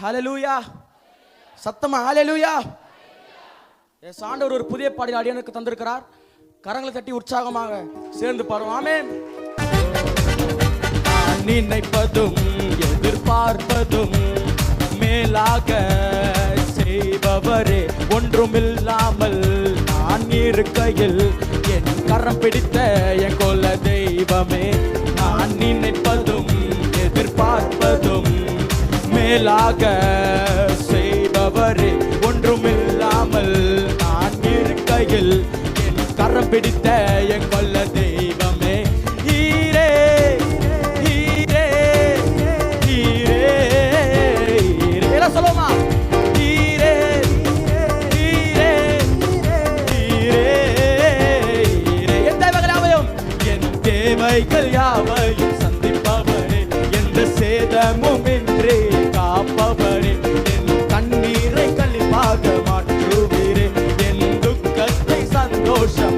Hallelujah சத்தமா hallelujah என் ஆண்டவர் ஒரு புதிய பாடல் அடியனுக்கு தந்திருக்கிறார். கரங்களை தட்டி உற்சாகமாக சேர்ந்து பாருவோம் ஆமென் நினைப்பதும் எதிர்பார்ப்பதும் மேலாக செய்பவரே. ஒன்றுமில்லாமல் நான் இருக்கையில் என் கரம் பிடித்த என் கொல்ல தெய்வமே. மேலாக செய்பவரே ஒன்றுமில்லாமல் நான் இருக்கையில் என் கரம் பிடித்த என் கொல்ல தெய்வமே. ஈரே ஈரே ஈரே ஈரே சொல்லுமா தேவைகள் யாவையும் Scotia.